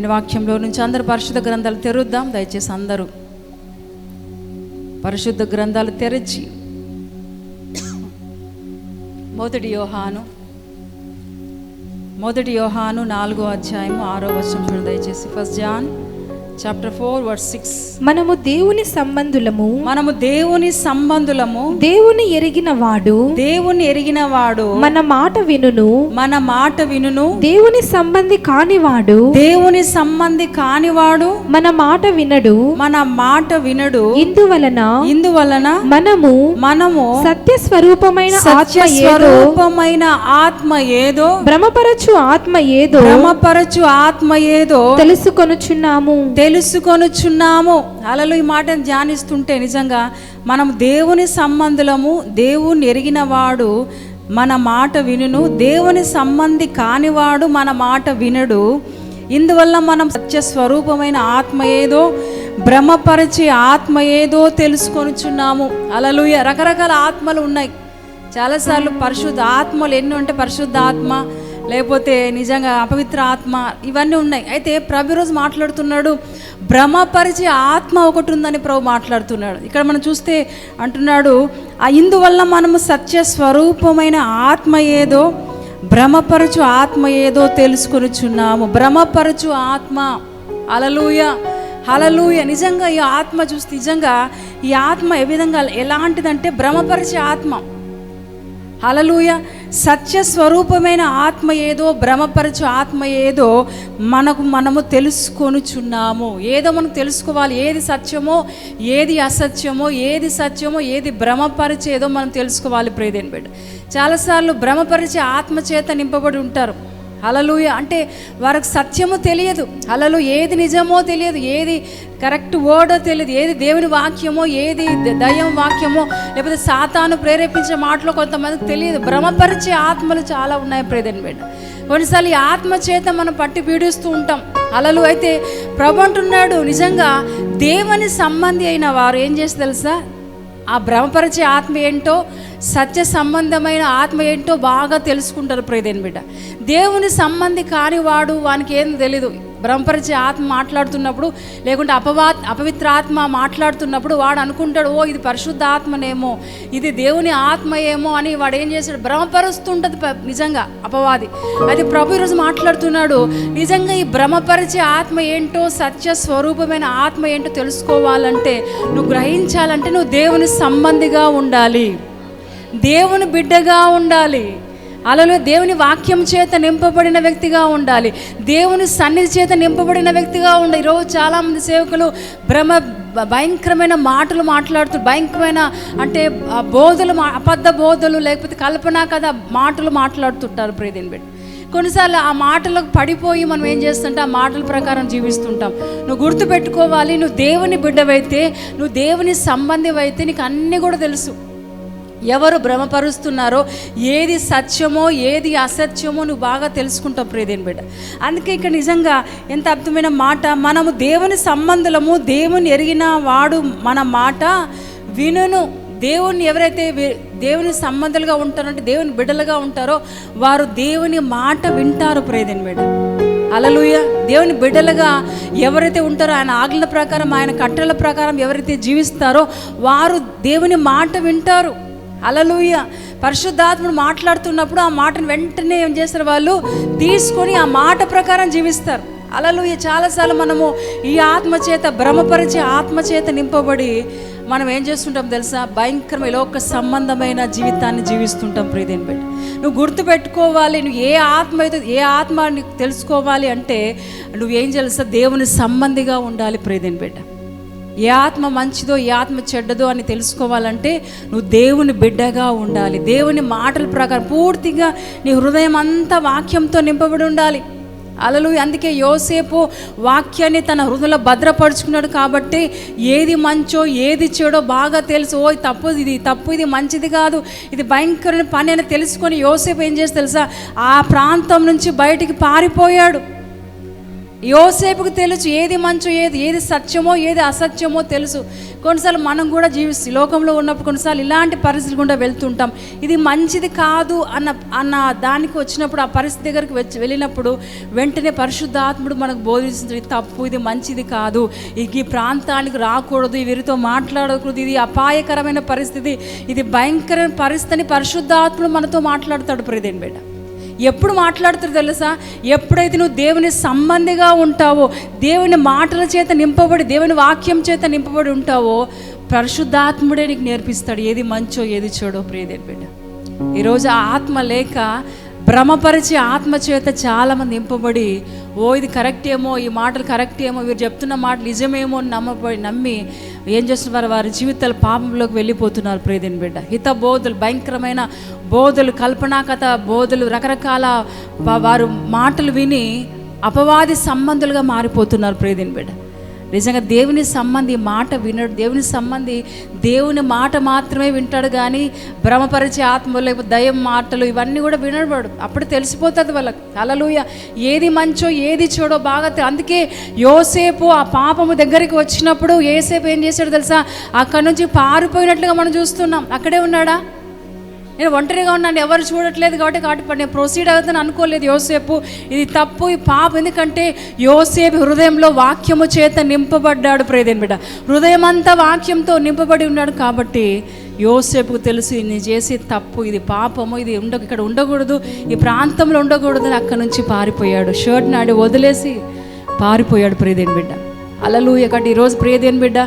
దేవుని వాక్యంలో నుంచి అందరు పరిశుద్ధ గ్రంథాలు తెరుద్దాం. దయచేసి అందరూ పరిశుద్ధ గ్రంథాలు తెరచి మొదటి యోహాను మొదటి యోహాను నాలుగో అధ్యాయము ఆరో వర్షం చూడండి. దయచేసి first John chapter four word six మనము దేవుని సంబంధులము. మనము దేవుని సంబంధులము. దేవుని ఎరిగిన వాడు దేవుని ఎరిగిన వాడు మన మాట వినును. మన మాట వినును. దేవుని సంబంధి కానివాడు. దేవుని సంబంధి కానివాడు. మన మాట వినడు. మన మాట వినడు. ఇందువలన ఇందువలన మనము మనము సత్య స్వరూపమైన ఆత్మ ఏదో. స్వరూపమైన ఆత్మ ఏదో. భ్రమపరచు ఆత్మ ఏదో. భ్రమపరచు ఆత్మ ఏదో. తెలుసుకొనుచున్నాము. తెలుసుకొనుచున్నాము. అలలు ఈ మాటను ధ్యానిస్తుంటే నిజంగా మనం దేవుని సంబంధులము దేవుని ఎరిగిన వాడు మన మాట వినును. దేవుని సంబంధి కానివాడు మన మాట వినడు. ఇందువల్ల మనం సత్య స్వరూపమైన ఆత్మ ఏదో భ్రమపరిచే ఆత్మ ఏదో తెలుసుకొనుచున్నాము. అలలుయ! రకరకాల ఆత్మలు ఉన్నాయి. చాలాసార్లు పరిశుద్ధ ఆత్మలు ఎన్ని ఉంటే పరిశుద్ధ ఆత్మ లేకపోతే నిజంగా అపవిత్ర ఆత్మ ఇవన్నీ ఉన్నాయి. అయితే ప్రభు రోజు మాట్లాడుతున్నాడు భ్రమపరిచే ఆత్మ ఒకటి ఉందని ప్రభు మాట్లాడుతున్నాడు. ఇక్కడ మనం చూస్తే అంటున్నాడు ఆ ఇందువల్ల మనము సత్య స్వరూపమైన ఆత్మ ఏదో భ్రమపరచు ఆత్మ ఏదో తెలుసుకొనిచున్నాము. భ్రమపరచు ఆత్మ. అలలుయ హలలుయ నిజంగా ఈ ఆత్మ చూస్తే నిజంగా ఈ ఆత్మ ఏ విధంగా ఎలాంటిదంటే భ్రమపరిచే ఆత్మ. హలలుయ సత్య స్వరూపమైన ఆత్మ ఏదో భ్రమపరచు ఆత్మ ఏదో మనకు మనము తెలుసుకొనుచున్నాము. ఏదో మనం తెలుసుకోవాలి. ఏది సత్యమో ఏది అసత్యమో ఏది సత్యమో ఏది భ్రమపరిచేదో మనం తెలుసుకోవాలి. ప్రేదేని బిడ్డ. చాలాసార్లు భ్రమపరిచే ఆత్మ చేత నింపబడి ఉంటారు. అలలుయ అంటే వారికి సత్యము తెలియదు. అలలు ఏది నిజమో తెలియదు. ఏది కరెక్ట్ వర్డో తెలియదు. ఏది దేవుని వాక్యమో ఏది దయం వాక్యమో లేకపోతే సాతాను ప్రేరేపించే మాటలో కొంతమందికి తెలియదు. భ్రమపరిచే ఆత్మలు చాలా ఉన్నాయి ప్రేదని బిడ్డ కొన్నిసార్లు ఈ ఆత్మ చేత మనం పట్టి పీడిస్తూ ఉంటాం. అలలు అయితే ప్రభు అంటున్నాడు నిజంగా దేవుని సంబంధి అయిన వారు ఏం చేసి తెలుసా? ఆ భ్రమపరిచే ఆత్మ ఏంటో సత్య సంబంధమైన ఆత్మ ఏంటో బాగా తెలుసుకుంటారు ప్రియదేని బిడ్డ. దేవుని సంబంధి కానివాడు వానికి ఏం తెలీదు. భ్రమపరిచే ఆత్మ మాట్లాడుతున్నప్పుడు లేకుంటే అపవా అపవిత్ర ఆత్మ మాట్లాడుతున్నప్పుడు వాడు అనుకుంటాడు ఓ ఇది పరిశుద్ధ ఆత్మనేమో ఇది దేవుని ఆత్మ ఏమో అని వాడు ఏం చేశాడు? భ్రమపరుస్తుంటుంది ప- నిజంగా అపవాది. అది ప్రభు ఈరోజు మాట్లాడుతున్నాడు నిజంగా ఈ భ్రమపరిచే ఆత్మ ఏంటో సత్య స్వరూపమైన ఆత్మ ఏంటో తెలుసుకోవాలంటే నువ్వు గ్రహించాలంటే నువ్వు దేవుని సంబంధిగా ఉండాలి. దేవుని బిడ్డగా ఉండాలి. అలలో దేవుని వాక్యం చేత నింపబడిన వ్యక్తిగా ఉండాలి. దేవుని సన్నిధి చేత నింపబడిన వ్యక్తిగా ఉండాలి ఈరోజు చాలామంది సేవకులు భ్రమ భయంకరమైన మాటలు మాట్లాడుతూ భయంకరమైన అంటే బోధలు మా- అబద్ధ బోధలు లేకపోతే కల్పన కథ మాటలు మాట్లాడుతుంటారు ప్రియదిని బిడ్డ కొన్నిసార్లు ఆ మాటలకు పడిపోయి మనం ఏం చేస్తుంటే? ఆ మాటల ప్రకారం జీవిస్తుంటాం. నువ్వు గుర్తుపెట్టుకోవాలి నువ్వు దేవుని బిడ్డవైతే నువ్వు దేవుని సంబంధివైతే నీకు అన్నీ కూడా తెలుసు. ఎవరు భ్రమపరుస్తున్నారో ఏది సత్యమో ఏది అసత్యమో నువ్వు బాగా తెలుసుకుంటావు ప్రియదేని బిడ్డ. అందుకే ఇక్కడ నిజంగా ఎంత అర్థమైన మాట మనము దేవుని సంబంధులము దేవుని ఎరిగిన వాడు మన మాట వినును. దేవుని ఎవరైతే దేవుని సంబంధాలుగా ఉంటారంటే దేవుని బిడ్డలుగా ఉంటారో వారు దేవుని మాట వింటారు ప్రియదేని బిడ్డ. అలలుయ దేవుని బిడ్డలుగా ఎవరైతే ఉంటారో ఆయన ఆజ్ఞల ప్రకారం ఆయన కట్టెల ప్రకారం ఎవరైతే జీవిస్తారో వారు దేవుని మాట వింటారు. అలలుయ పరిశుద్ధాత్ముడు మాట్లాడుతున్నప్పుడు ఆ మాటను వెంటనే ఏం చేస్తారు వాళ్ళు? తీసుకొని ఆ మాట ప్రకారం జీవిస్తారు. అలలుయ చాలాసార్లు మనము ఈ ఆత్మచేత భ్రమపరిచే ఆత్మచేత నింపబడి మనం ఏం చేస్తుంటాం తెలుసా? భయంకరమైన లోక సంబంధమైన జీవితాన్ని జీవిస్తుంటాం ప్రీతిని బట్టి నువ్వు గుర్తుపెట్టుకోవాలి నువ్వు ఏ ఆత్మ అయితే ఏ ఆత్మ తెలుసుకోవాలి అంటే నువ్వేం తెలుసా? దేవుని సంబంధిగా ఉండాలి ప్రీతిని బిడ్డ. ఏ ఆత్మ మంచిదో ఏ ఆత్మ చెడ్డదో అని తెలుసుకోవాలంటే నువ్వు దేవుని బిడ్డగా ఉండాలి. దేవుని మాటల ప్రకారం పూర్తిగా నీ హృదయం అంతా వాక్యంతో నింపబడి ఉండాలి. అలలు అందుకే యోసేపు వాక్యాన్ని తన హృదయంలో భద్రపరుచుకున్నాడు కాబట్టి ఏది మంచో ఏది చెడో బాగా తెలుసు. ఓ తప్పు ఇది తప్పు ఇది మంచిది కాదు. ఇది భయంకరమైన పని అని తెలుసుకొని యోసేపు ఏం చేసి తెలుసా? ఆ ప్రాంతం నుంచి బయటికి పారిపోయాడు. యోసేపుకు తెలుసు ఏది మంచో ఏది ఏది సత్యమో ఏది అసత్యమో తెలుసు. కొన్నిసార్లు మనం కూడా జీవిస్తు లోకంలో ఉన్నప్పుడు కొన్నిసార్లు ఇలాంటి పరిస్థితులు గుండా వెళ్తుంటాం. ఇది మంచిది కాదు అన్న అన్న దానికి వచ్చినప్పుడు ఆ పరిస్థితి దగ్గరికి వచ్చి వెళ్ళినప్పుడు వెంటనే పరిశుద్ధాత్ముడు మనకు బోధిస్తుంది ఇది తప్పు ఇది మంచిది కాదు. ఈ ప్రాంతానికి రాకూడదు వీరితో మాట్లాడకూడదు ఇది అపాయకరమైన పరిస్థితి ఇది భయంకరమైన పరిస్థితిని పరిశుద్ధాత్ముడు మనతో మాట్లాడతాడు ప్రియదేని బిడ్డ. ఎప్పుడు మాట్లాడుతారు తెలుసా? ఎప్పుడైతే నువ్వు దేవుని సంబంధిగా ఉంటావో దేవుని మాటల చేత నింపబడి దేవుని వాక్యం చేత నింపబడి ఉంటావో పరిశుద్ధాత్ముడే నీకు నేర్పిస్తాడు. ఏది మంచో ఏది చెడో ప్రియదేని బిడ్డ. ఈరోజు ఆత్మ లేక భ్రమపరిచే ఆత్మ చేత చాలామంది నింపబడి ఓ ఇది కరెక్ట్ ఏమో ఈ మాటలు కరెక్ట్ ఏమో వీరు చెప్తున్న మాట నిజమేమో అని నమ్మబడి నమ్మి ఏం చేస్తున్నారు? వారి జీవితాలు పాపంలోకి వెళ్ళిపోతున్నారు ప్రియదిని బిడ్డ. హిత బోధులు భయంకరమైన బోధులు కల్పనా కథ బోధులు రకరకాల వారు మాటలు విని అపవాది సంబంధులుగా మారిపోతున్నారు ప్రియదిని బిడ్డ. నిజంగా దేవుని సంబంధి మాట వినడు. దేవుని సంబంధి దేవుని మాట మాత్రమే వింటాడు కానీ భ్రమపరిచే ఆత్మ లేకపోతే దయం మాటలు ఇవన్నీ కూడా వినడవాడు అప్పుడు తెలిసిపోతుంది వాళ్ళకి. అలలుయ ఏది మంచో ఏది చెడో బాగా అందుకే యోసేపు ఆ పాపము దగ్గరికి వచ్చినప్పుడు ఏసేపు ఏం చేశాడు తెలుసా? అక్కడ నుంచి పారిపోయినట్లుగా మనం చూస్తున్నాం. అక్కడే ఉన్నాడా? నేను ఒంటరిగా ఉన్నాను ఎవరు చూడట్లేదు కాబట్టి కాబట్టి నేను ప్రొసీడ్ అవుతాను అనుకోలేదు యోసేపు. ఇది తప్పు ఈ పాపం. ఎందుకంటే యోసేపు హృదయంలో వాక్యము చేత నింపబడ్డాడు. ప్రేదేన్ బిడ్డ హృదయం అంతా వాక్యంతో నింపబడి ఉన్నాడు కాబట్టి యోసేపుకు తెలుసు నేను చేసి తప్పు ఇది పాపము ఇది ఉండ ఇక్కడ ఉండకూడదు. ఈ ప్రాంతంలో ఉండకూడదు. అని అక్కడి నుంచి పారిపోయాడు. షర్ట్ నాడి వదిలేసి పారిపోయాడు ప్రియదేని బిడ్డ. అలలు ఇక్కడ ఈరోజు ప్రియదేని బిడ్డ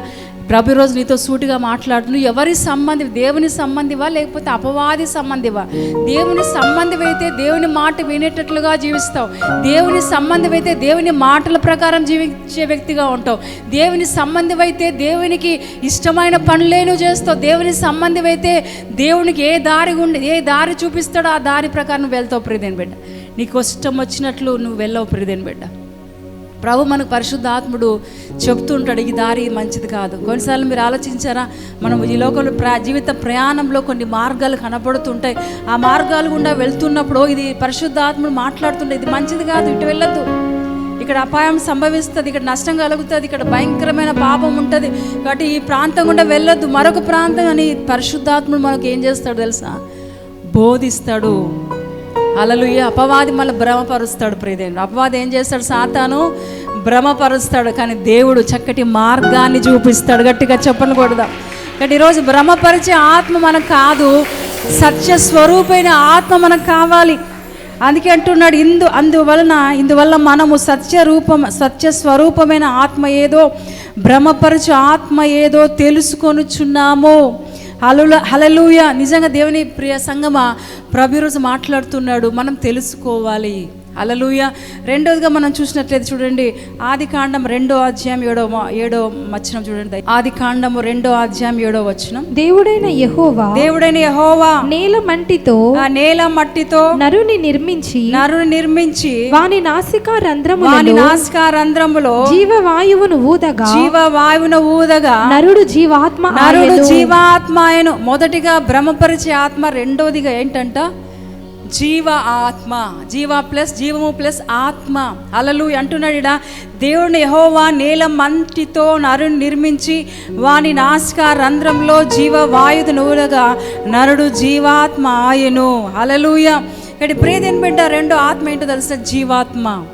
ప్రభు ఈరోజు నీతో సూటిగా మాట్లాడుతూ ఎవరి సంబంధి దేవుని సంబంధివా లేకపోతే అపవాది సంబంధివా? దేవుని సంబంధివైతే దేవుని మాట వినేటట్లుగా జీవిస్తావు. దేవుని సంబంధివైతే దేవుని మాటల ప్రకారం జీవించే వ్యక్తిగా ఉంటావు. దేవుని సంబంధివైతే దేవునికి ఇష్టమైన పనులే నువ్వు చేస్తావు. దేవుని సంబంధివైతే దేవునికి ఏ దారి ఉండి ఏ దారి చూపిస్తాడో ఆ దారి ప్రకారం నువ్వు వెళ్తావు ప్రియదేని బిడ్డ. నీకు ఇష్టం వచ్చినట్లు నువ్వు వెళ్ళవు ప్రియదేని బిడ్డ. ప్రభు మనకు పరిశుద్ధాత్ముడు చెప్తుంటాడు ఈ దారి మంచిది కాదు. కొన్నిసార్లు మీరు ఆలోచించారా మనం ఈ లోకంలో ప్ర జీవిత ప్రయాణంలో కొన్ని మార్గాలు కనబడుతుంటాయి. ఆ మార్గాలు గుండా వెళ్తున్నప్పుడు ఇది పరిశుద్ధాత్ముడు మాట్లాడుతుండే ఇది మంచిది కాదు ఇటు వెళ్ళొద్దు. ఇక్కడ అపాయం సంభవిస్తుంది ఇక్కడ నష్టం కలుగుతుంది ఇక్కడ భయంకరమైన పాపం ఉంటుంది. కాబట్టి ఈ ప్రాంతం గుండా వెళ్ళొద్దు. మరొక ప్రాంతం అని పరిశుద్ధాత్ముడు మనకు ఏం చేస్తాడు తెలుసా? బోధిస్తాడు. అలలుయ్య అపవాది మళ్ళీ భ్రమపరుస్తాడు ప్రియదేవుడు. అపవాది ఏం చేస్తాడు? సాతాను భ్రమపరుస్తాడు కానీ దేవుడు చక్కటి మార్గాన్ని చూపిస్తాడు. గట్టిగా చెప్పను కూడదా. కాబట్టి ఈరోజు భ్రమపరిచే ఆత్మ మనకు కాదు సత్య స్వరూపైన ఆత్మ మనకు కావాలి. అందుకే అంటున్నాడు ఇందు అందువలన ఇందువల్ల మనము సత్య రూపం సత్య స్వరూపమైన ఆత్మ ఏదో భ్రమపరచు ఆత్మ ఏదో తెలుసుకొనుచున్నాము. హలుల హలలుయ నిజంగా దేవుని ప్రియ సంగమా ప్రభు ఈరోజు మాట్లాడుతున్నాడు. మనం తెలుసుకోవాలి. హలలుయ రెండోదిగా మనం చూసినట్లయితే చూడండి ఆది కాండం రెండో అధ్యాయం ఏడో ఏడో వచనం చూడండి. ఆది కాండము రెండో అధ్యాయం ఏడో వచనం. దేవుడైన యెహోవా దేవుడైన యెహోవా నేల మంటితో ఆ నేల మట్టితో నరుని నిర్మించి నరుని నిర్మించి వాని నాసికా వాని రంధ్రములలో నాస్కారంధ్రములో జీవవాయువును ఊదగా జీవవాయువును ఊదగా నరుడు జీవాత్మ నరుడు. జీవాత్మ మొదటిగా భ్రమపరిచే ఆత్మ రెండోదిగా ఏంటంట? జీవ ఆత్మ జీవ ప్లస్ జీవము ప్లస్ ఆత్మ. అలలు అంటున్నాడు దేవుని యహోవా నేల మంటితో నరుని నిర్మించి వాని నాసిక రంధ్రంలో జీవ వాయువు నూరగా నరుడు జీవాత్మ ఆయను. అలలుయ ఇక్కడ ప్రేదేని బిడ్డ రెండో ఆత్మ ఏంటో తెలుసా? జీవాత్మ.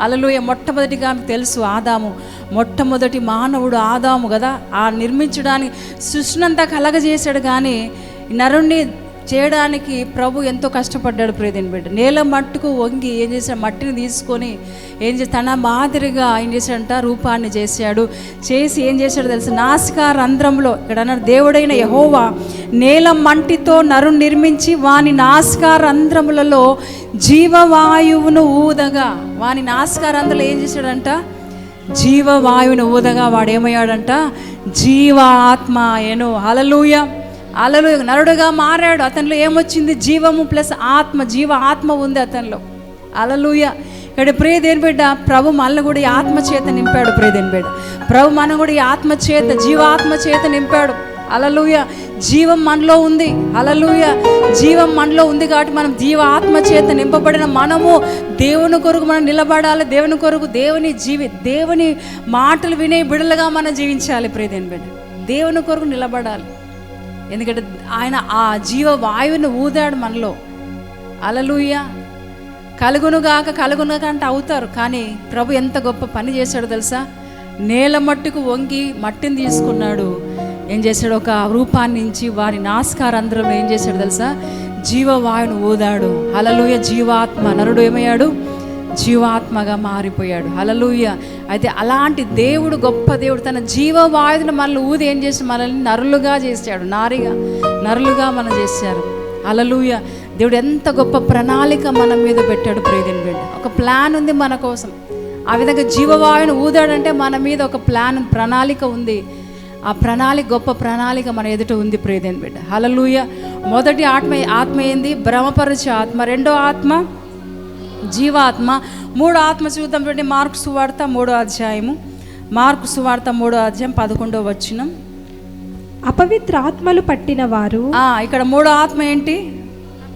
అలలుయ మొట్టమొదటిగా మీకు తెలుసు ఆదాము. మొట్టమొదటి మానవుడు ఆదాము కదా. ఆ నిర్మించడానికి సృష్టినంతా కలగజేశాడు కానీ నరుణ్ణి చేయడానికి ప్రభు ఎంతో కష్టపడ్డాడు ప్రియదేని బిడ్డ. నేల మట్టుకు వంగి ఏం చేశాడు? మట్టిని తీసుకొని ఏం చేసి తన మాదిరిగా ఏం చేశాడంట? రూపాన్ని చేశాడు. చేసి ఏం చేశాడు తెలుసు? నాసికా రంధ్రంలో ఇక్కడ అన్నాడు దేవుడైన యహోవా నేల మంటితో నరు నిర్మించి వాని నాసికా రంధ్రములలో జీవవాయువును ఊదగా. వాని నాసికా రంధ్రంలో ఏం చేశాడంట? జీవవాయువును ఊదగా వాడు ఏమయ్యాడంట? జీవాత్మాయను హలలుయ అలలు నరుడుగా మారాడు. అతనిలో ఏమొచ్చింది? జీవము ప్లస్ ఆత్మ. జీవ ఆత్మ ఉంది అతనిలో. అలలుయ. ఇక్కడ ప్రియదేని బిడ్డ ప్రభు మనల్ని కూడా ఈ ఆత్మ చేత నింపాడు ప్రియదేని బిడ్డ. ప్రభు మనం కూడా ఈ ఆత్మ చేత జీవాత్మ చేత నింపాడు. అలలుయ. జీవం మనలో ఉంది. అలలుయ. జీవం మనలో ఉంది కాబట్టి మనం జీవ ఆత్మ చేత నింపబడిన మనము దేవుని కొరకు మనం నిలబడాలి. దేవుని కొరకు దేవుని జీవి దేవుని మాటలు వినే బిడలుగా మనం జీవించాలి ప్రియదేని బిడ్డ. దేవుని కొరకు నిలబడాలి. ఎందుకంటే ఆయన ఆ జీవ వాయువుని ఊదాడు మనలో. అలలుయ కలుగునుగాక కలుగునుగాక అంటే అవుతారు కానీ ప్రభు ఎంత గొప్ప పని చేశాడో తెలుసా? నేల మట్టుకు వంగి మట్టిని తీసుకున్నాడు. ఏం చేశాడు? ఒక రూపాన్ని నుంచి వారి నాస్కారంధ్రంలో ఏం చేశాడు తెలుసా? జీవవాయువును ఊదాడు. అలలుయ జీవాత్మ నరుడు ఏమయ్యాడు? జీవాత్మగా మారిపోయాడు. హలలుయ అయితే అలాంటి దేవుడు గొప్ప దేవుడు తన జీవవాయువుని మనల్ని ఊది ఏం చేసి మనల్ని నరులుగా చేశాడు. నారిగా నరులుగా మనం చేశారు. హలలుయ దేవుడు ఎంత గొప్ప ప్రణాళిక మన మీద పెట్టాడు ప్రేదిని బిడ్డ. ఒక ప్లాన్ ఉంది మన కోసం. ఆ విధంగా జీవవాయువుని ఊదాడంటే మన మీద ఒక ప్లాన్ ప్రణాళిక ఉంది. ఆ ప్రణాళిక గొప్ప ప్రణాళిక మన ఎదుట ఉంది ప్రేదేని బిడ్డ. హలలుయ మొదటి ఆత్మ ఆత్మ ఏంది? భ్రమపరచే ఆత్మ. రెండో ఆత్మ? జీవాత్మ. మూడో ఆత్మ చూద్దాం మార్కు సువార్త మూడో అధ్యాయము. మార్కు సువార్త మూడో అధ్యాయం పదకొండో వచ్చినం అపవిత్రాత్మలు పట్టిన వారు ఇక్కడ మూడో ఆత్మ ఏంటి?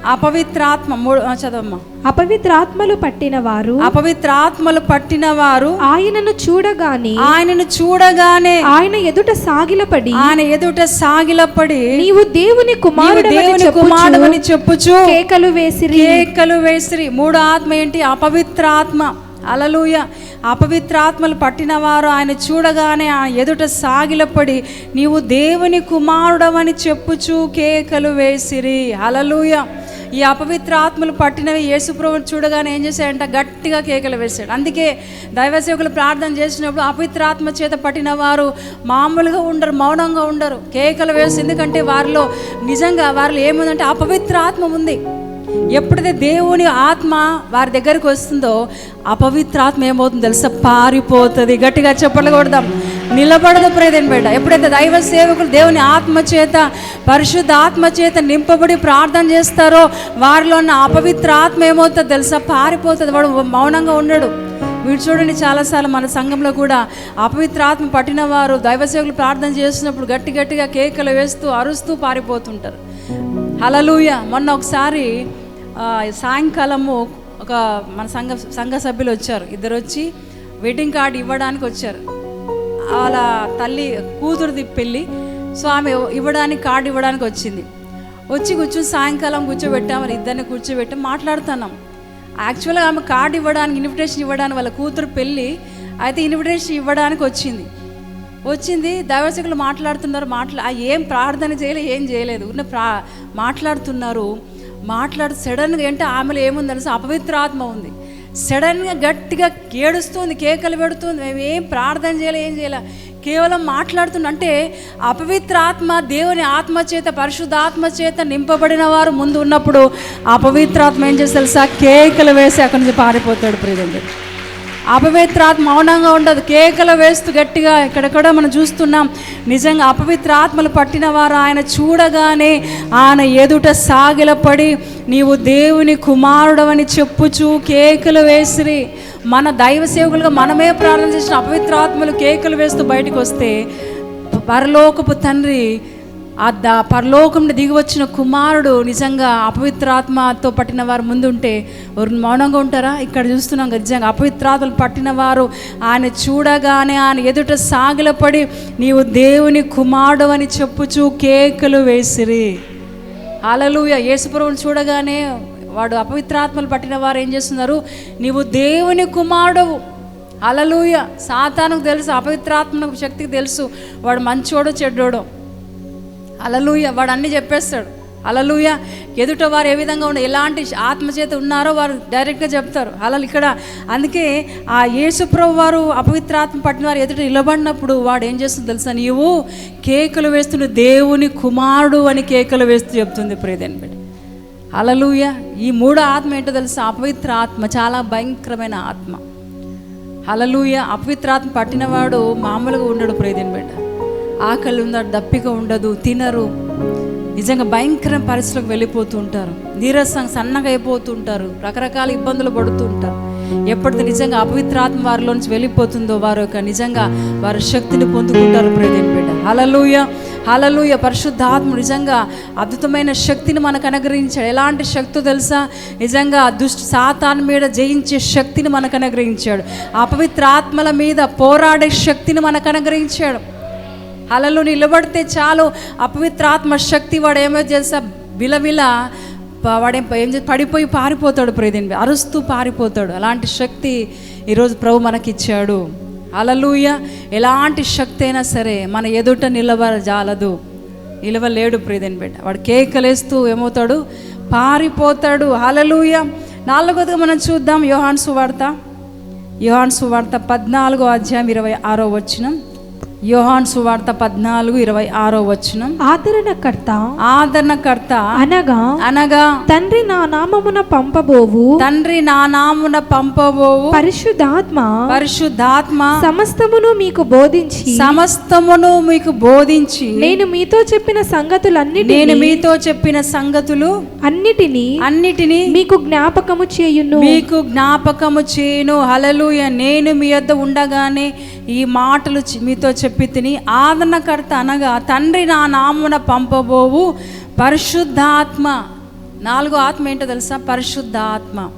అపవిత్రాత్మ చదవమ్మా. అపవిత్రాత్మలు పట్టిన వారు అపవిత్రాత్మలు పట్టిన వారు ఆయనను చూడగానే ఆయనను చూడగానే ఆయన ఎదుట సాగిలపడి ఆయన ఎదుట సాగిలపడి నీవు దేవుని నీవు కుమారుడవని దేవుని చెప్పుచు. కుమారుడని చెప్పుచు. కేకలు వేసిరి. కేకలు వేసిరి. మూడో ఆత్మ ఏంటి? అపవిత్రాత్మ. అలలుయ. అపవిత్రాత్మలు పట్టినవారు ఆయన చూడగానే ఆ ఎదుట సాగిలపడి నీవు దేవుని కుమారుడవని చెప్పుచు కేకలు వేసిరి. అలలుయ. ఈ అపవిత్ర ఆత్మలు పట్టినవి యేసుప్రభుని చూడగానే ఏం చేశాడంట? గట్టిగా కేకలు వేశాడు. అందుకే దైవసేవకులు ప్రార్థన చేసినప్పుడు అపవిత్రాత్మ చేత పట్టిన వారు మామూలుగా ఉండరు మౌనంగా ఉండరు. కేకలు వేసి ఎందుకంటే వారిలో నిజంగా వారిలో ఏముందంటే అపవిత్ర ఆత్మ ఉంది. ఎప్పుడైతే దేవుని ఆత్మ వారి దగ్గరికి వస్తుందో అపవిత్ర ఆత్మ తెలుసా? పారిపోతుంది. గట్టిగా చెప్పలు కొడదాం. నిలబడదు ప్రేదని బిడ్డ ఎప్పుడైతే దైవ సేవకులు దేవుని ఆత్మ చేత పరిశుద్ధ ఆత్మ చేత నింపబడి ప్రార్థన చేస్తారో వారిలో ఉన్న అపవిత్ర ఆత్మ ఏమవుతుందో తెలుసా? పారిపోతుంది. వాడు మౌనంగా ఉండడు. వీడు చూడండి చాలాసార్లు మన సంఘంలో కూడా అపవిత్ర ఆత్మ పట్టిన వారు దైవ సేవకులు ప్రార్థన చేస్తున్నప్పుడు గట్టి గట్టిగా కేకలు వేస్తూ అరుస్తూ పారిపోతుంటారు. హలలుయ మొన్న ఒకసారి సాయంకాలము ఒక మన సంఘ సంఘ సభ్యులు వచ్చారు. ఇద్దరు వచ్చి వెడ్డింగ్ కార్డు ఇవ్వడానికి వచ్చారు. వాళ్ళ తల్లి కూతురుది పెళ్ళి సో ఆమె ఇవ్వడానికి కార్డు ఇవ్వడానికి వచ్చింది. వచ్చి కూర్చొని సాయంకాలం కూర్చోబెట్టాము ఇద్దరిని కూర్చోబెట్టి మాట్లాడుతున్నాం. యాక్చువల్గా ఆమె కార్డు ఇవ్వడానికి ఇన్విటేషన్ ఇవ్వడానికి వాళ్ళ కూతురు పెళ్ళి అయితే ఇన్విటేషన్ ఇవ్వడానికి వచ్చింది. వచ్చింది దైవశకులు మాట్లాడుతున్నారు మాట్లా ఏం ప్రార్థన చేయలేదు ఏం చేయలేదు. ఉన్న ప్రా మాట్లాడుతున్నారు. మాట్లాడు సడన్గా ఏంటంటే ఆమెలో ఏముంది తెలుసు అపవిత్ర ఆత్మ ఉంది. సడన్గా గట్టిగా ఏడుస్తుంది కేకలు పెడుతుంది మేము ఏం ప్రార్థన చేయలే ఏం చేయలే. కేవలం మాట్లాడుతున్న అంటే అపవిత్ర ఆత్మ దేవుని ఆత్మ చేత పరిశుద్ధాత్మ చేత నింపబడిన వారు ముందు ఉన్నప్పుడు అపవిత్ర ఆత్మ ఏం చేసి తెలుసా? కేకలు వేసి అక్కడి నుంచి పారిపోతాడు ప్రియదండ్రి అపవిత్రాత్మ మౌనంగా ఉండదు. కేకలు వేస్తూ గట్టిగా ఇక్కడెక్కడ మనం చూస్తున్నాం. నిజంగా అపవిత్ర ఆత్మలు పట్టిన వారు ఆయన చూడగానే ఆయన ఎదుట సాగిలపడి నీవు దేవుని కుమారుడవని చెప్పుచు కేకలు వేసిరి. మన దైవ సేవకులుగా మనమే ప్రార్థన చేసిన అపవిత్ర ఆత్మలు కేకలు వేస్తూ బయటకు వస్తే పరలోకపు తండ్రి ఆ దా పరలోకం దిగి వచ్చిన కుమారుడు నిజంగా అపవిత్రాత్మతో పట్టిన వారు ముందుంటే ఎవరు మౌనంగా ఉంటారా? ఇక్కడ చూస్తున్నాం నిజంగా అపవిత్రాత్మలు పట్టిన వారు ఆయన చూడగానే ఆయన ఎదుట సాగిలపడి నీవు దేవుని కుమారుడు అని చెప్పుచు కేకలు వేసిరి. అలలుయ యేసుప్రభుని చూడగానే వాడు అపవిత్రాత్మలు పట్టిన వారు ఏం చేస్తున్నారు? నీవు దేవుని కుమారుడవు. అలలుయ సాతానుకు తెలుసు అపవిత్రాత్మకు శక్తికి తెలుసు. వాడు మంచోడో చెడ్డోడో. అలలుయ వాడు అన్నీ చెప్పేస్తాడు. అలలుయ ఎదుట వారు ఏ విధంగా ఉన్న ఎలాంటి ఆత్మచేత ఉన్నారో వారు డైరెక్ట్గా చెప్తారు. అలా ఇక్కడ అందుకే ఆ యేసుప్రభు వారు అపవిత్రాత్మ పట్టిన వారు ఎదుట నిలబడినప్పుడు వాడు ఏం చేస్తుంది తెలుసా? నీవు కేకలు వేస్తున్న దేవుని కుమారుడు అని కేకలు వేస్తూ చెప్తుంది ప్రియదేని బిడ్డ అలలుయ ఈ మూడో ఆత్మ ఏంటో తెలుసా? అపవిత్ర ఆత్మ చాలా భయంకరమైన ఆత్మ. అలలుయ అపవిత్రాత్మ పట్టినవాడు మామూలుగా ఉండడు ప్రేదిని బిడ్డ ఆకలి ఉందా దప్పిక ఉండదు తినరు. నిజంగా భయంకర పరిస్థితులకు వెళ్ళిపోతూ ఉంటారు నీరసం సన్నగా అయిపోతుంటారు. రకరకాల ఇబ్బందులు పడుతూ ఉంటారు ఎప్పటిది నిజంగా అపవిత్రాత్మ వారిలో నుంచి వెళ్ళిపోతుందో వారు యొక్క నిజంగా వారి శక్తిని పొందుకుంటారు ప్రదేని బిడ్డ. హలలుయ హలలుయ పరిశుద్ధాత్మ నిజంగా అద్భుతమైన శక్తిని మనకు అనుగ్రహించాడు. ఎలాంటి శక్తి తెలుసా? నిజంగా దుష్టి సాతాన్ మీద జయించే శక్తిని మనకు అనుగ్రహించాడు. అపవిత్రాత్మల మీద పోరాడే శక్తిని మనకు అనుగ్రహించాడు. అలలు నిలబడితే చాలు. అపవిత్రాత్మ శక్తి వాడు ఏమో చేస్తా? విలవిల వాడేం ఏం పడిపోయి పారిపోతాడు ప్రేదిన్ అరుస్తూ పారిపోతాడు. అలాంటి శక్తి ఈరోజు ప్రభు మనకిచ్చాడు. అలలుయ ఎలాంటి శక్తి అయినా సరే మన ఎదుట నిలవజాలదు నిలవలేడు ప్రేదిన్ బిడ్డ. వాడు కేకలేస్తూ ఏమవుతాడు? పారిపోతాడు. అలలుయ నాలుగోదిగా మనం చూద్దాం. యోహాన్ సువార్త. యోహాన్ సువార్త పద్నాలుగో అధ్యాయం ఇరవై ఆరో వచనం. యోహాన్ సువార్త పద్నాలుగు ఇరవై ఆరో వచనం. ఆదరణకర్త ఆదరణకర్త అనగా అనగా తండ్రి నా నామమున పంపబోవు. తండ్రి నా నామున పంపబోవు. పరిశుద్ధాత్మ పరిశుద్ధాత్మ సమస్తమును మీకు బోధించి సమస్తమును మీకు బోధించి నేను మీతో చెప్పిన సంగతులన్నిటిని నేను మీతో చెప్పిన సంగతులు అన్నిటినీ అన్నిటినీ మీకు జ్ఞాపకము చేయును. మీకు జ్ఞాపకము చేయను. హలలుయ నేను మీ యొద్ద ఉండగానే ఈ మాటలు మీతో చెప్పి తిని ఆదరణకర్త అనగా తండ్రి నా నామున పంపబోవు పరిశుద్ధాత్మ. నాలుగో ఆత్మ ఏంటో తెలుసా? పరిశుద్ధాత్మ.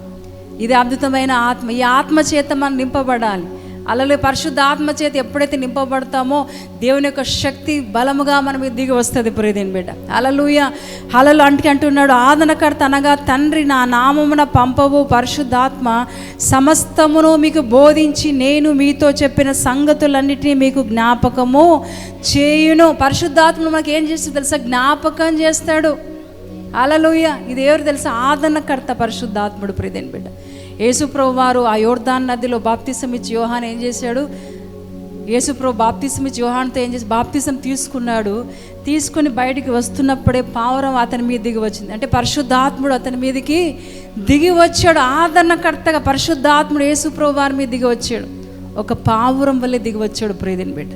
ఇది అద్భుతమైన ఆత్మ. ఈ ఆత్మ చేత మనం నింపబడాలి. అలలో పరిశుద్ధ ఆత్మ ఎప్పుడైతే నింపబడతామో దేవుని యొక్క శక్తి బలముగా మన మీద దిగి వస్తుంది. ప్రియదేని బిడ్డ. అలలుయ హలలు అంటే అంటున్నాడు ఆదనకర్త అనగా తండ్రి నా నామమున పంపవు పరిశుద్ధాత్మ. సమస్తమును మీకు బోధించి నేను మీతో చెప్పిన సంగతులన్నిటినీ మీకు జ్ఞాపకము చేయును. పరిశుద్ధాత్మ మనకి ఏం చేస్తుంది తెలుసా? జ్ఞాపకం చేస్తాడు. అలలుయ ఇది ఎవరు తెలుసా? ఆదరణకర్త పరిశుద్ధాత్ముడు ప్రియదేని బిడ్డ. యేసుప్రభు వారు ఆ యోర్దాన్ నదిలో బాప్తిసం ఇచ్చి యోహాన్ ఏం చేశాడు? యేసుప్రభు బాప్తిసం ఇచ్చి యోహాన్తో ఏం చేసి బాప్తిసం తీసుకున్నాడు. తీసుకుని బయటికి వస్తున్నప్పుడే పావురం అతని మీద దిగి వచ్చింది. అంటే పరిశుద్ధాత్ముడు అతని మీదకి దిగి వచ్చాడు. ఆదరణకర్తగా పరిశుద్ధాత్ముడు యేసుప్రభు వారి మీద దిగి వచ్చాడు. ఒక పావురం వల్లే దిగి వచ్చాడు ప్రియదిని బిడ్డ.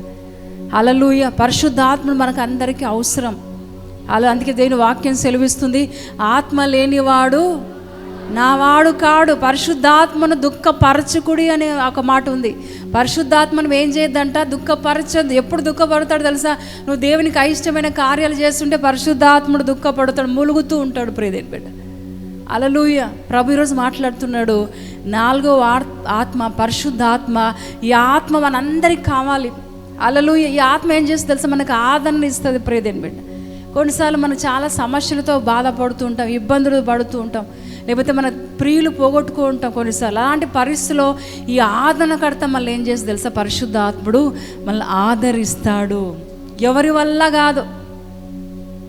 అలలుయ పరిశుద్ధాత్ముడు మనకు అందరికీ అవసరం. అలా అందుకే దేని వాక్యం సెలవిస్తుంది. ఆత్మ లేనివాడు నా వాడు కాడు పరిశుద్ధాత్మను దుఃఖపరచుకుడి అనే ఒక మాట ఉంది. పరిశుద్ధాత్మను ఏం చేయొద్దంట? దుఃఖపరచదు ఎప్పుడు దుఃఖపడతాడు తెలుసా? నువ్వు దేవునికి అయిష్టమైన కార్యాలు చేస్తుంటే పరిశుద్ధాత్ముడు దుఃఖపడతాడు ములుగుతూ ఉంటాడు ప్రియదేని బిడ్డ. అలలుయ ప్రభు ఈరోజు మాట్లాడుతున్నాడు. నాలుగో ఆత్మ పరిశుద్ధాత్మ ఈ ఆత్మ మనందరికి కావాలి. అలలుయ ఈ ఆత్మ ఏం చేస్తుంది తెలుసా? మనకు ఆదరణ ఇస్తుంది ప్రియదేని బిడ్డ. కొన్నిసార్లు మనం చాలా సమస్యలతో బాధపడుతూ ఉంటాం ఇబ్బందులు పడుతూ ఉంటాం. లేకపోతే మన ప్రియులు పోగొట్టుకూ ఉంటాం కొన్నిసార్లు. అలాంటి పరిస్థితిలో ఈ ఆదరణకర్త మళ్ళీ ఏం చేస్తే తెలుసా? పరిశుద్ధాత్ముడు మనల్ని ఆదరిస్తాడు. ఎవరి వల్ల కాదు.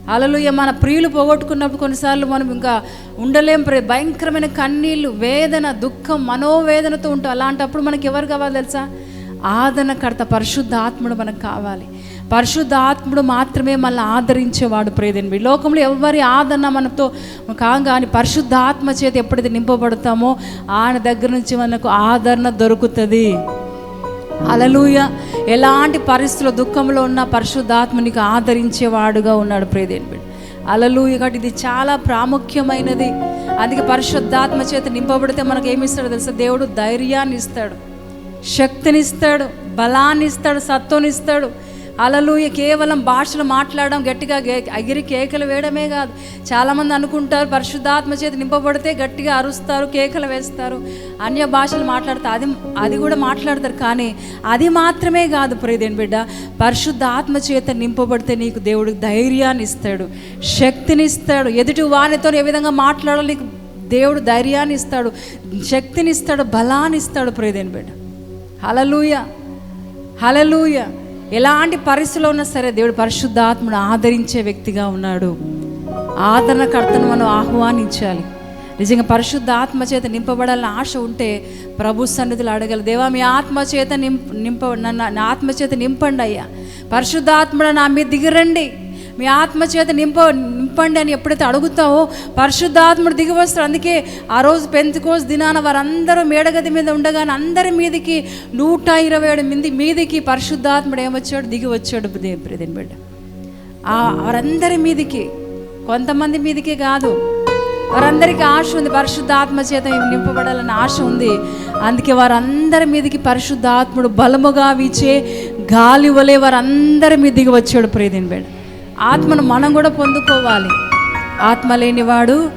అలలుయ మన ప్రియులు పోగొట్టుకున్నప్పుడు కొన్నిసార్లు మనం ఇంకా ఉండలేం. భయంకరమైన కన్నీళ్ళు వేదన దుఃఖం మనోవేదనతో ఉంటాం. అలాంటప్పుడు మనకి ఎవరు కావాలి తెలుసా? ఆదరణకర్త పరిశుద్ధ ఆత్ముడు మనకు కావాలి. పరిశుద్ధాత్ముడు మాత్రమే మనల్ని ఆదరించేవాడు ప్రేదన్వి లోకంలో ఎవరి ఆదరణ మనతో కాగాని పరిశుద్ధాత్మ చేత ఎప్పుడైతే నింపబడతామో ఆయన దగ్గర నుంచి మనకు ఆదరణ దొరుకుతుంది. అలలుయ ఎలాంటి పరిస్థితుల్లో దుఃఖంలో ఉన్న పరిశుద్ధాత్మనికి ఆదరించేవాడుగా ఉన్నాడు ప్రేదేని బిడ్డ. అలలుయ కాబట్టి ఇది చాలా ప్రాముఖ్యమైనది. అందుకే పరిశుద్ధాత్మ చేత నింపబడితే మనకు ఏమి ఇస్తాడో తెలుసా? దేవుడు ధైర్యాన్ని ఇస్తాడు శక్తినిస్తాడు బలాన్ని ఇస్తాడు సత్తుని ఇస్తాడు. అలలుయ కేవలం భాషలు మాట్లాడడం గట్టిగా ఎగిరి కేకలు వేయడమే కాదు. చాలామంది అనుకుంటారు పరిశుద్ధాత్మ చేతి నింపబడితే గట్టిగా అరుస్తారు కేకలు వేస్తారు అన్య భాషలు మాట్లాడతారు అది అది కూడా మాట్లాడతారు. కానీ అది మాత్రమే కాదు ప్రియదేని బిడ్డ. పరిశుద్ధాత్మ చేత నింపబడితే నీకు దేవుడు ధైర్యాన్ని ఇస్తాడు శక్తిని ఇస్తాడు. ఎదుటి వానితో ఏ విధంగా మాట్లాడాలి నీకు దేవుడు ధైర్యాన్ని ఇస్తాడు శక్తిని ఇస్తాడు బలాన్ని ఇస్తాడు ప్రియదేని బిడ్డ. హలలుయ హలలుయ ఎలాంటి పరిస్థితిలో ఉన్నా సరే దేవుడు పరిశుద్ధాత్ముడు ఆదరించే వ్యక్తిగా ఉన్నాడు. ఆదరణకర్తను మనం ఆహ్వానించాలి. నిజంగా పరిశుద్ధ ఆత్మ చేత నింపబడాలని ఆశ ఉంటే ప్రభు సన్నిధులు అడగల దేవా మీ ఆత్మ చేత నింప నింప నన్ను ఆత్మ చేత నింపండి అయ్యా. పరిశుద్ధాత్మడ నా మీద దిగిరండి. మీ ఆత్మ చేత నింప నింపండి అని ఎప్పుడైతే అడుగుతావో పరిశుద్ధాత్ముడు దిగి వస్తాడు. అందుకే ఆ రోజు పెంతుకోస్ దినాన వారందరూ మేడగది మీద ఉండగానే అందరి మీదకి నూట ఇరవై ఏడు మంది మీదికి పరిశుద్ధాత్ముడు ఏమొచ్చాడు దిగి వచ్చాడు దేని బిడ్డ. వారందరి మీదికి కొంతమంది మీదికి కాదు వారందరికీ ఆశ ఉంది పరిశుద్ధాత్మ చేత నింపబడాలని ఆశ ఉంది. అందుకే వారందరి మీదకి పరిశుద్ధాత్ముడు బలముగా వీచే గాలి వలె వారందరి మీద దిగి వచ్చాడు ప్రియదిన్ బిడ్డ. ఆత్మను మనం కూడా పొందుకోవాలి. ఆత్మ లేనివాడు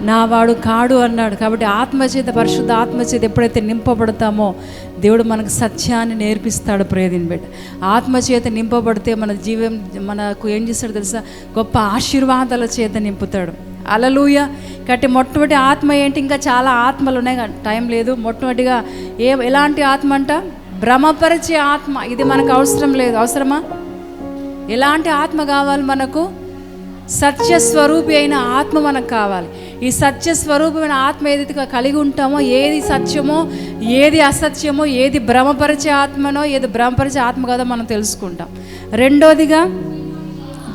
నావాడు కాడు అన్నాడు. కాబట్టి ఆత్మచేత పరిశుద్ధ ఆత్మచేత ఎప్పుడైతే నింపబడతామో దేవుడు మనకు సత్యాన్ని నేర్పిస్తాడు ప్రేదిని బిడ్డ. ఆత్మచేత నింపబడితే మన జీవం మనకు ఏం చేస్తాడు తెలుసా? గొప్ప ఆశీర్వాదాల చేత నింపుతాడు. అలలుయ కాబట్టి మొట్టమొదటి ఆత్మ ఏంటి? ఇంకా చాలా ఆత్మలు ఉన్నాయి టైం లేదు. మొట్టమొదటిగా ఏ ఎలాంటి ఆత్మ అంట? భ్రమపరిచే ఆత్మ. ఇది మనకు అవసరం లేదు. అవసరమా? ఎలాంటి ఆత్మ కావాలి మనకు? సత్యస్వరూపి అయిన ఆత్మ మనకు కావాలి. ఈ సత్య స్వరూపమైన ఆత్మ ఏదైతే కలిగి ఉంటామో ఏది సత్యమో ఏది అసత్యమో ఏది భ్రమపరిచే ఆత్మనో ఏది భ్రమపరిచే ఆత్మ కాదో మనం తెలుసుకుంటాం. రెండోదిగా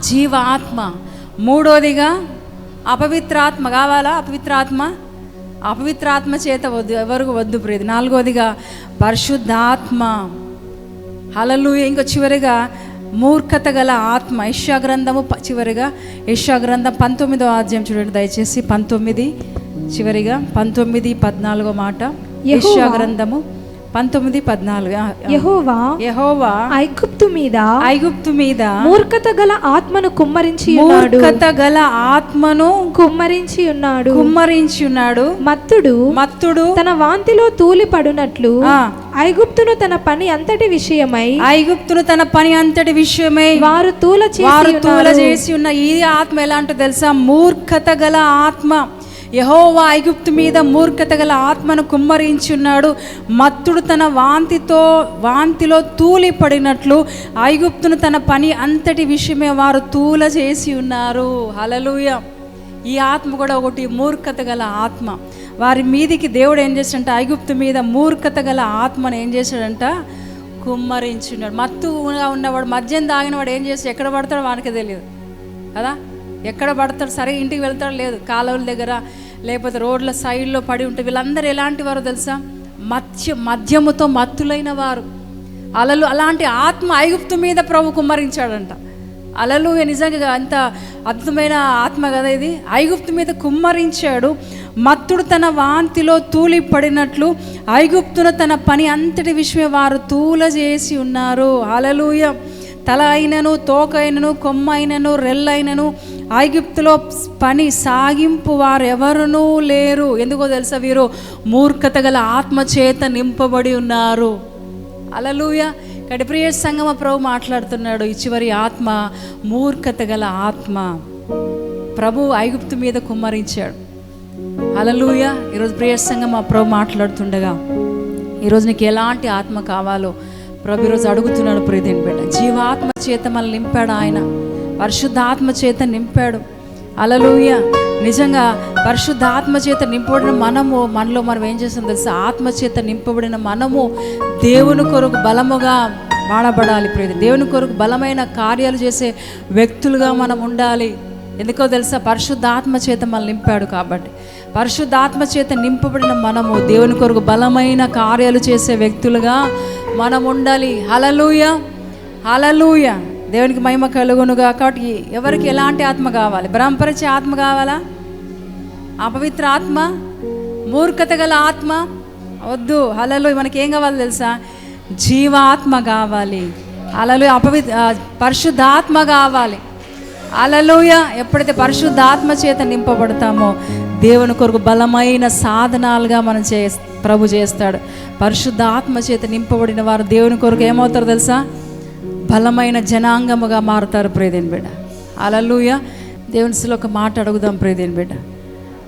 జీవ ఆత్మ మూడోదిగా అపవిత్రాత్మ. కావాలా అపవిత్రాత్మ? అపవిత్రాత్మ చేత వద్దు ఎవరికి వద్దు ప్రీతి. నాలుగోదిగా పరిశుద్ధాత్మ. హలలు ఇంకో చివరిగా మూర్ఖత గల ఆత్మ. యెషయా గ్రంథము ప- చివరిగా యెషయా గ్రంథం పంతొమ్మిదో అధ్యాయం చూడండి దయచేసి. పంతొమ్మిది చివరిగా పంతొమ్మిది పద్నాలుగో మాట. యెషయా యెహోవా- గ్రంథము పంతొమ్మిది పద్నాలుగు. యెహోవా యెహోవా ఐగుప్తు మీద ఐగుప్తు మీద మూర్ఖత గల ఆత్మను కుమ్మరించి ఉన్నాడు. మూర్ఖత గల ఆత్మను కుమ్మరించి ఉన్నాడు. కుమ్మరించి ఉన్నాడు. మత్తుడు మత్తుడు తన వాంతిలో తూలి పడునట్లు ఐగుప్తును తన పని అంతటి విషయమై ఐగుప్తును తన పని అంతటి విషయమై వారు తూల వారు తూల. చేసి ఉన్న ఈ ఆత్మ ఎలాంటో తెలుసా? మూర్ఖత గల ఆత్మ. యహోవా ఐగుప్తు మీద మూర్ఖత గల ఆత్మను కుమ్మరించి ఉన్నాడు మత్తుడు తన వాంతితో వాంతిలో తూలి పడినట్లు ఐగుప్తును తన పని అంతటి విషయమే వారు తూల చేసి ఉన్నారు. హలలుయ ఈ ఆత్మ కూడా ఒకటి మూర్ఖత గల ఆత్మ. వారి మీదికి దేవుడు ఏం చేశాడంట? ఐగుప్తు మీద మూర్ఖత గల ఆత్మను ఏం చేశాడంట? కుమ్మరించున్నాడు. మత్తుగా ఉన్నవాడు మద్యం తాగినవాడు ఏం చేసి ఎక్కడ పడతాడో వానికి తెలియదు. కదా? ఎక్కడ పడతాడు? సరే ఇంటికి వెళ్తాడు? లేదు. కాలువల దగ్గర లేకపోతే రోడ్ల సైడ్లో పడి ఉంటే వీళ్ళందరూ ఎలాంటి వారు తెలుసా? మత్స్య మద్యముతో మత్తులైన వారు. అలలు అలాంటి ఆత్మ ఐగుప్తు మీద ప్రభు కుమ్మరించాడంట. అలలు నిజంగా అంత అద్భుతమైన ఆత్మ కదా ఇది? ఐగుప్తు మీద కుమ్మరించాడు. మత్తుడు తన వాంతిలో తూలి పడినట్లు ఐగుప్తును తన పని అంతటి విషయమే వారు తూల చేసి ఉన్నారు. అలలుయ. తల అయినను తోక అయినను కొమ్మ అయినను రెల్లైనను ఐగుప్తులో పని సాగింపు వారు లేరు. ఎందుకో తెలుసా వీరు? మూర్ఖత గల ఆత్మ చేత నింపబడి ఉన్నారు. అలలుయ. ఇక్కడ సంగమ ప్రభు మాట్లాడుతున్నాడు. ఈ చివరి ఆత్మ మూర్ఖత గల ఆత్మ. ప్రభు ఐగుప్తు మీద కుమ్మరించాడు. అలలుయ. ఈరోజు ప్రియ సంగమ ప్రభు మాట్లాడుతుండగా ఈరోజు నీకు ఎలాంటి ఆత్మ కావాలో ప్రభు ఈరోజు అడుగుతున్నాడు ప్రియదేని బిడ్డ. జీవాత్మ చేత మనల్ని నింపాడు ఆయన. పరిశుద్ధాత్మ చేత నింపాడు. అలలుయ నిజంగా పరిశుద్ధాత్మ చేత నింపబడిన మనము మనలో మనం ఏం చేస్తాం తెలుసా? ఆత్మ చేత నింపబడిన మనము దేవుని కొరకు బలముగా వాడబడాలి ప్రియ దేవుని కొరకు బలమైన కార్యాలు చేసే వ్యక్తులుగా మనం ఉండాలి. ఎందుకో తెలుసా? పరిశుద్ధాత్మ చేత మనల్ని నింపాడు కాబట్టి. పరిశుద్ధాత్మ చేత నింపబడిన మనము దేవుని కొరకు బలమైన కార్యాలు చేసే వ్యక్తులుగా మనం ఉండాలి. హలలుయ హలలుయ దేవునికి మహిమ కలుగునుగా కాబట్టి ఎవరికి ఎలాంటి ఆత్మ కావాలి? బ్రహ్మపరిచే ఆత్మ కావాలా? అపవిత్ర ఆత్మ? మూర్ఖత గల ఆత్మ? వద్దు. హలలు మనకి ఏం కావాలి తెలుసా? జీవాత్మ కావాలి. అలలు అపవిత్ర పరిశుద్ధాత్మ కావాలి. అలలోయ. ఎప్పుడైతే పరిశుద్ధాత్మ చేత నింపబడతామో దేవుని కొరకు బలమైన సాధనాలుగా మనం చే ప్రభు చేస్తాడు. పరిశుద్ధాత్మ చేత నింపబడిన వారు దేవుని కొరకు ఏమవుతారు తెలుసా? బలమైన జనాంగముగా మారుతారు ప్రేదేని బిడ్డ. అలలుయ. దేవునిలో ఒక మాట అడుగుదాం ప్రేదేని బిడ్డ.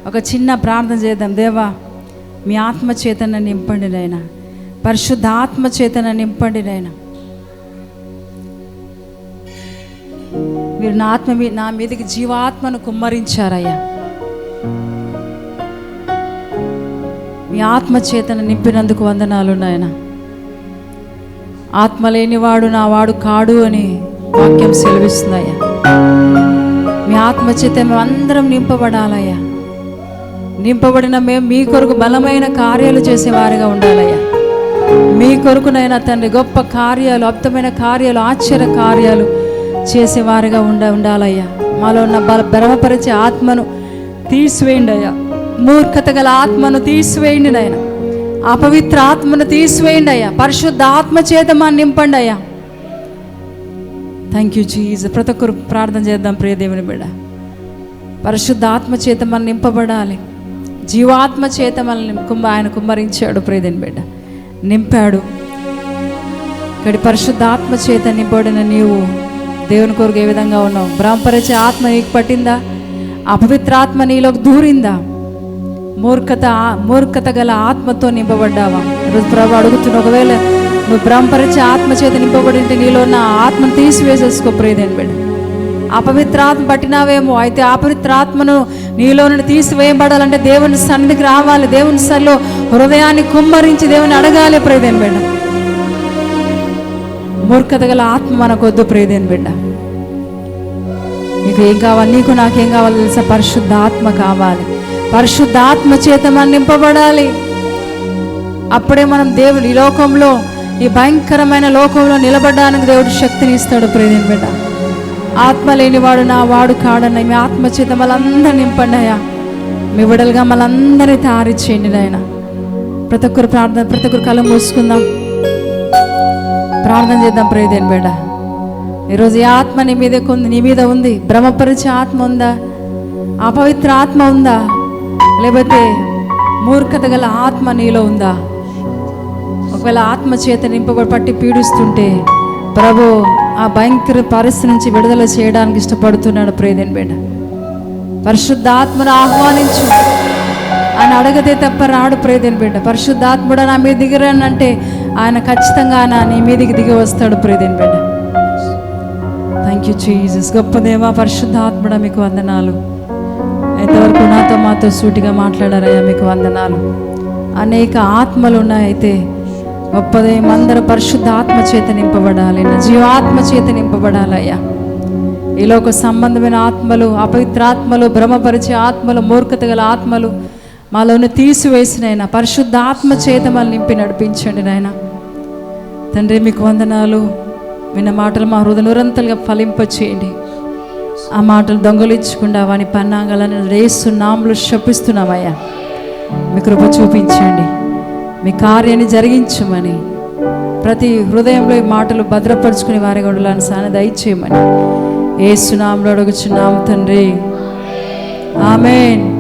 ఒక చిన్న ప్రార్థన చేద్దాం. దేవా మీ ఆత్మ చేతన నింపండి నైనా పరిశుద్ధ ఆత్మ చేతన నింపండి నైనా మీరు నా ఆత్మ మీ నా మీదకి జీవాత్మను కుమ్మరించారయ్యా. మీ ఆత్మ చేతను నింపినందుకు వందనాలు నాయన. ఆత్మ లేనివాడు నా వాడు కాడు అని వాక్యం సెలవిస్తుందయ్యా. మీ ఆత్మ చేత మేము అందరం నింపబడాలయ్యా. నింపబడిన మేము మీ కొరకు బలమైన కార్యాలు చేసేవారిగా ఉండాలయ్యా. మీ కొరకునైనా తండ్రి గొప్ప కార్యాలు అద్భుతమైన కార్యాలు ఆశ్చర్య కార్యాలు చేసేవారుగా ఉండ ఉండాలయ్యా. మాలో ఉన్న బల బలపరిచే ఆత్మను తీసివేయండి అయ్యా. మూర్ఖత గల ఆత్మను తీసివేయండి నాయన. అపవిత్ర ఆత్మను తీసివేయండి అయ్యా. పరిశుద్ధ ఆత్మ చేత మా నింపండి అయ్యా. థ్యాంక్ యూ జీజ్ ప్రతి ఒక్కరు ప్రార్థన చేద్దాం ప్రియదేవుని బిడ బిడ్డ. పరిశుద్ధ ఆత్మ చేత మనం నింపబడాలి. జీవాత్మ చేత మనల్ని కుమ్మ ఆయన కుమ్మరించాడు ప్రియదేని బిడ్డ. నింపాడు. ఇక్కడ పరిశుద్ధ ఆత్మ చేత నింపబడిన నీవు దేవుని కొరకు ఏ విధంగా ఉన్నావు? బ్రహ్మపరిచే ఆత్మ నీకు పట్టిందా? అపవిత్రాత్మ నీలోకి దూరిందా? మూర్ఖత మూర్ఖత గల ఆత్మతో నింపబడ్డావా? ఈరోజు ప్రభు అడుగుతున్న ఒకవేళ నువ్వు బ్రహ్మపరిచే ఆత్మ చేత నింపబడి ఉంటే నీలో ఉన్న ఆత్మను తీసివేసేసుకో ప్రేదేని బిడ్డ. అపవిత్రాత్మ పట్టినావేమో అయితే అపవిత్రాత్మను నీలో నుండి తీసివేయబడాలంటే దేవుని సన్నిధికి రావాలి. దేవుని సన్నిలో హృదయాన్ని కుమ్మరించి దేవుని అడగాలి ప్రేదేని బిడ్డ. మూర్ఖత గల ఆత్మ మనకొద్దు ప్రేదేని బిడ్డ. నీకు ఏం కావాలి? నీకు నాకేం కావాలి తెలుసా? పరిశుద్ధ ఆత్మ కావాలి. పరిశుద్ధ ఆత్మ చేత మనం నింపబడాలి. అప్పుడే మనం దేవుడు ఈ లోకంలో ఈ భయంకరమైన లోకంలో నిలబడడానికి దేవుడు శక్తిని ఇస్తాడు ప్రేదేని బిడ్డ. ఆత్మ లేనివాడు నా వాడు కాడన్న మీ ఆత్మ చేత మళ్ళందరూ నింపండి అయ్యా. మీ విడలుగా మళ్ళందరినీ తయారు చేయండి నాయన. ప్రతి ఒక్కరు ప్రార్థన ప్రతి ఒక్కరు కళ్ళు మూసుకుందాం. ప్రార్థన చేద్దాం ప్రేదేని బిడ్డ. ఈరోజు ఈ ఆత్మ నీ మీద నీ మీద ఉంది. భ్రమపరిచే ఆత్మ ఉందా? అపవిత్ర ఆత్మ ఉందా? లేకపోతే మూర్ఖత గల ఆత్మ నీలో ఉందా? ఒకవేళ ఆత్మ చేత నింపబడి పట్టి పీడిస్తుంటే ప్రభు ఆ భయంకర పరిస్థితి నుంచి విడుదల చేయడానికి ఇష్టపడుతున్నాడు ప్రేదేని బిడ్డ. పరిశుద్ధాత్మను ఆహ్వానించు. అని అడగదే తప్ప రాడు ప్రేదేని బిడ్డ. పరిశుద్ధాత్ముడు నా మీద దిగిరానంటే ఆయన ఖచ్చితంగా నా నీ మీదికి దిగి వస్తాడు ప్రేదేని బిడ్డ. థ్యాంక్ యూ చీజస్ గొప్ప దేవ పరిశుద్ధాత్మడ మీకు వందనాలు. ఎంతవరకు నాతో మాతో సూటిగా మాట్లాడారయ్యా మీకు వందనాలు. అనేక ఆత్మలు ఉన్నాయైతే గొప్పదే అందరూ పరిశుద్ధ ఆత్మ చేత నింపబడాలి నా జీవాత్మ చేత నింపబడాలయ్యా. ఈలోక సంబంధమైన ఆత్మలు అపవిత్రాత్మలు భ్రమపరిచే ఆత్మలు మూర్ఖత గల ఆత్మలు మాలోని తీసివేసిన ఆయన పరిశుద్ధాత్మ చేత మళ్ళీ నింపి నడిపించండి నాయన. తండ్రి మీకు వందనాలు. విన్న మాటలు మా హృదయ నిరంతరంగా ఫలింపచేయండి. ఆ మాటలు దొంగలించకుండా వాని పన్నాంగాలను రేస్తున్నాములు శపిస్తున్నామయ్యా. మీ కృప చూపించండి. మీ కార్యాన్ని జరిగించమని ప్రతి హృదయంలో ఈ మాటలు భద్రపరుచుకుని వారి గొడవలను సాన దయచేయమని ఏ సునాములు అడుగుచున్నాము తండ్రి. ఆమెన్.